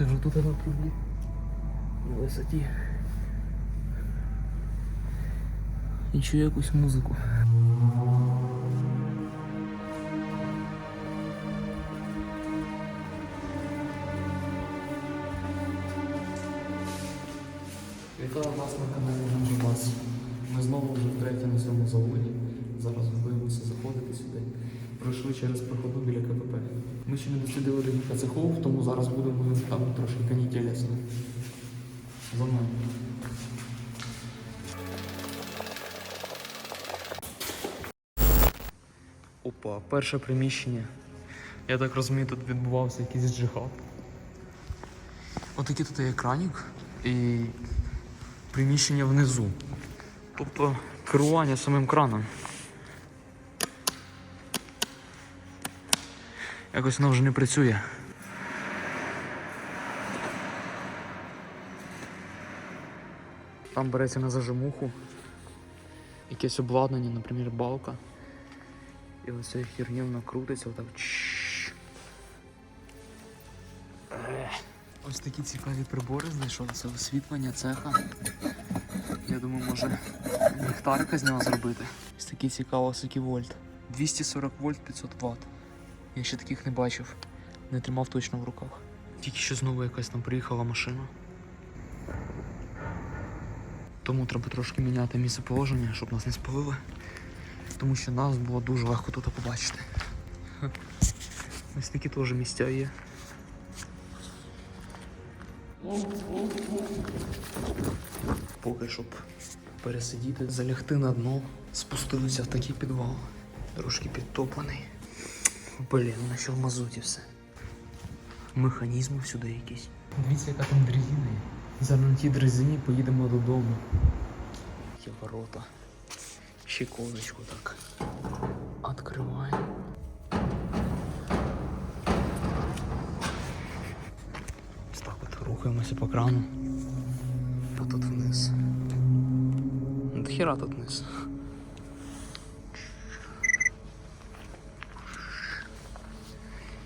Сижу тут на трубі. На висоті. І чую якусь музику. Вітаю вас на каналі Ганжибас. Ми знову вже втретє на цьому заводі. Зараз готуємося заходити сюди. Пройшли через проходу біля КПП. Ми ще не дослідили до кілька цехов, тому зараз будемо там трошки канітеля. За мною. Опа, перше приміщення. Я так розумію, тут відбувався якийсь джихад. Отакий тут є екранік і приміщення внизу. Тобто керування самим краном. Якось воно вже не працює. Там береться на зажимуху. Якесь обладнання, наприклад, балка. І ось цією херню воно крутиться отак. Ось такі цікаві прибори знайшов. Це освітлення цеха. Я думаю, може ліхтарика з нього зробити. Ось такий цікавий скільки вольт. 240 вольт 500 Вт. Я ще таких не бачив. Не тримав точно в руках. Тільки що знову якась там приїхала машина. Тому треба трошки міняти місце положення, щоб нас не спалили. Тому що нас було дуже легко тут побачити. Ось такі теж місця є. Поки щоб пересидіти, залягти на дно, спустилися в такий підвал. Трошки підтоплений. Блін, наче в мазуті все. Механізми всюди якісь. Дивіться, яка там дрезина є. Зараз на тій дрезині поїдемо додому. Є ворота. Щеколочку так. Откриваємо. Так от рухаємося по крану. Та тут вниз. Ну, хіра тут вниз.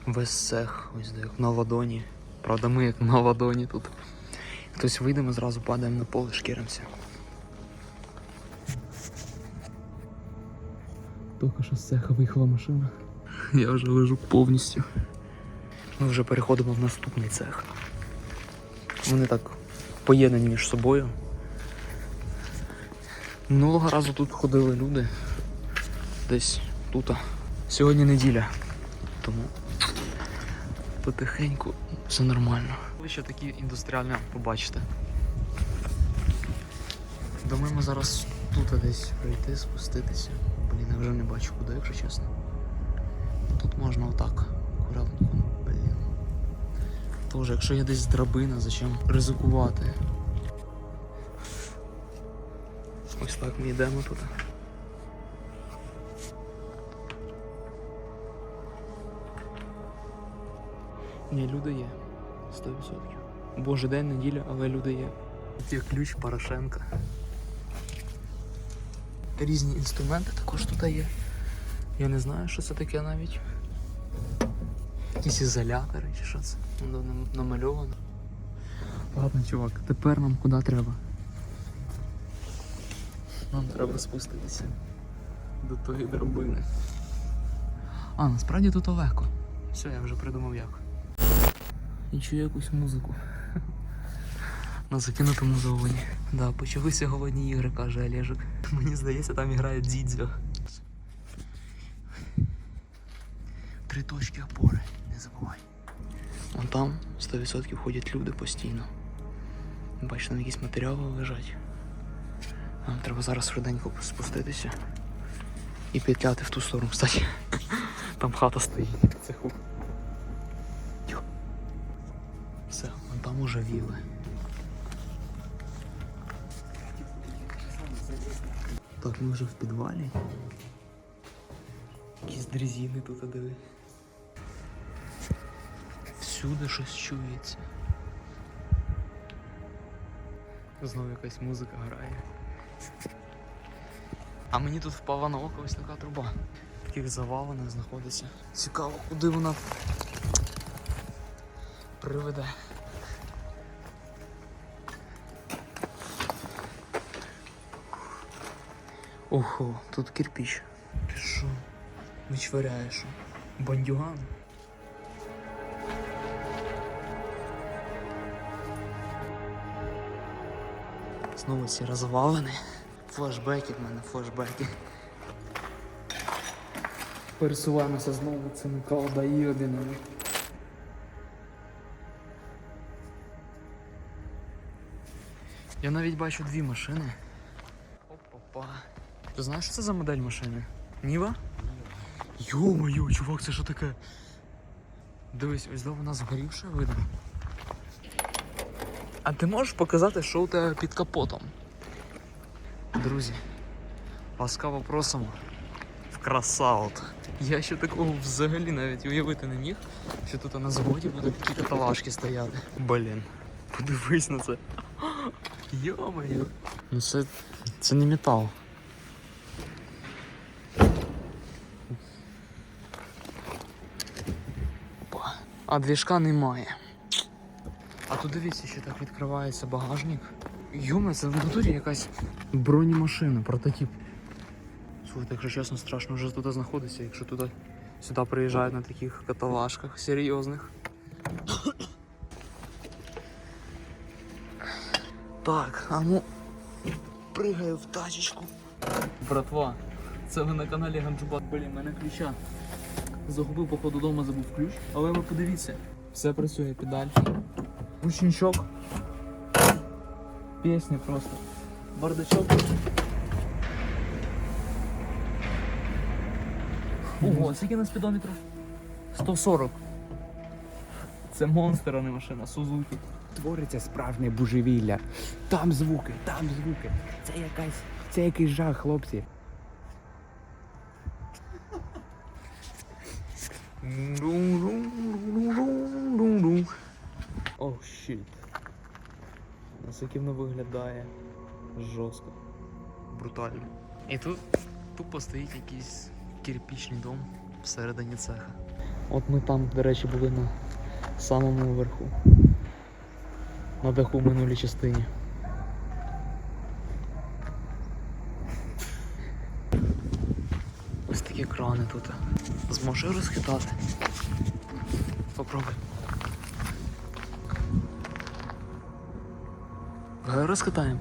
Весь цех, ось де як на ладоні. Правда, ми як на ладоні тут. Хтось вийде, ми зразу падаємо на поле, шкіримося. Тільки що з цеха виїхала машина. Я вже лежу повністю. Ми вже переходимо в наступний цех. Вони так поєднані між собою. Минулого разу тут ходили люди. Десь тут. Сьогодні неділя. Тому потихеньку все нормально. Ви ще такі індустріальні побачите. Думаємо зараз тут десь прийти, спуститися. Блін, я вже не бачу куди, якщо чесно. Тут можна отак. Акуратненько, блін. Тож, якщо є десь драбина, зачем ризикувати? Ось так ми йдемо тут. Ні, люди є. 100%. Божий день, неділя, але люди є. Є ключ Порошенка. Різні інструменти також тут є. Я не знаю, що це таке навіть. Якісь ізолятори чи що це? Воно намальовано. Ладно, чувак, тепер нам куди треба? Нам треба спуститися до тої драбини. А, насправді тут легко. Все, я вже придумав як. І чую якусь музику. На закинутому заводі. Да, почалися голодні ігри, каже Олежик. Мені здається, там грає дідзьо. Три точки опори, не забувай. Вон там 100% ходять люди постійно. Бачиш, там якісь матеріали лежать. Нам треба зараз швиденько спуститися і петляти в ту сторону. Кстати, там хата стоїть в цеху. Там уже віли. Так, ми вже в підвалі. Якісь дрезини тут диви. Всюди щось чується. Знову якась музика грає. А мені тут впала на око ось така труба. Таких завалах знаходиться. Цікаво, куди вона приведе. Ого, тут кирпич. Ти що? Вичваряєш? що? Бандюган? Знову ці розвалини. Флешбеки в мене, флешбеки. Пересуваємося знову цими колдаїодинами. Я навіть бачу дві машини. Опа-па. Ти знаєш, що це за модель машини? Ніва? Йо-моє, чувак, це що таке? Дивись, ось до вона згорівша видно. А ти можеш показати, що у тебе під капотом? Друзі, ласкаво просимо в красаут. Я ще такого взагалі навіть уявити не міг, що тут на згоді будуть такі каталажки стояти. Блін, подивись на це. Йо-моє. Ну це, це не метал. А двіжка немає. А тут дивіться, ще так відкривається багажник. Йоме, це в натурі якась бронемашина, прототип. Слухайте, якщо чесно, страшно вже тут знаходитися, якщо туди сюди приїжджають на таких каталажках серйозних. Так, а ну пригаю в тачечку. Братва, це ви на каналі Ганджубат. Блін, мене ключа. Загубив, походу, дома забув ключ. Але ви подивіться, все працює педаль. Ручничок. Пісня просто. Бардачок. Ого, скільки на спідометру? 140. Це монстр, а не машина, Сузуки. Твориться справжнє божевілля. Там звуки, там звуки. Це якась. Це якийсь жах, хлопці. О, щит. Наскільки воно виглядає жорстко. Брутально. І тут тупо стоїть якийсь кирпічний дом всередині цеха. От ми там, до речі, були на самому верху. На даху в минулій частині. Ось такі крани тут. Зможу розхитати. Попробуй. Давай розхитаємо.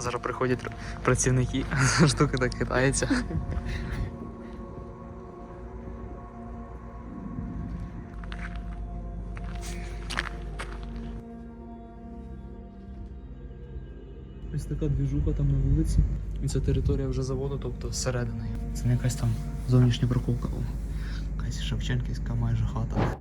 Зараз приходять працівники, штука так хитається. Ось така двіжуха там на вулиці. І це територія вже заводу, тобто зсередини. Це не якась там зовнішня прокулка. Якась Шевченківська майже хата.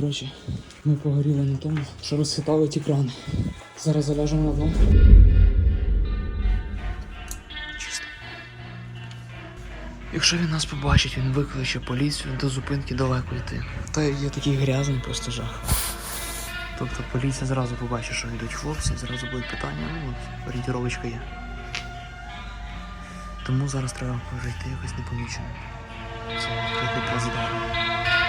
Коротше, ми погоріли на тому, що розхитали ті крани. Зараз заляжемо на дно. Чисто. Якщо він нас побачить, він викличе поліцію до зупинки далеко йти. Та є такий грязний просто жах. Тобто поліція зразу побачить, що йдуть хлопці, зразу будуть питання, ну от орієнтировочка є. Тому зараз треба пройти якось непомічено. Це відкритий плацдарм.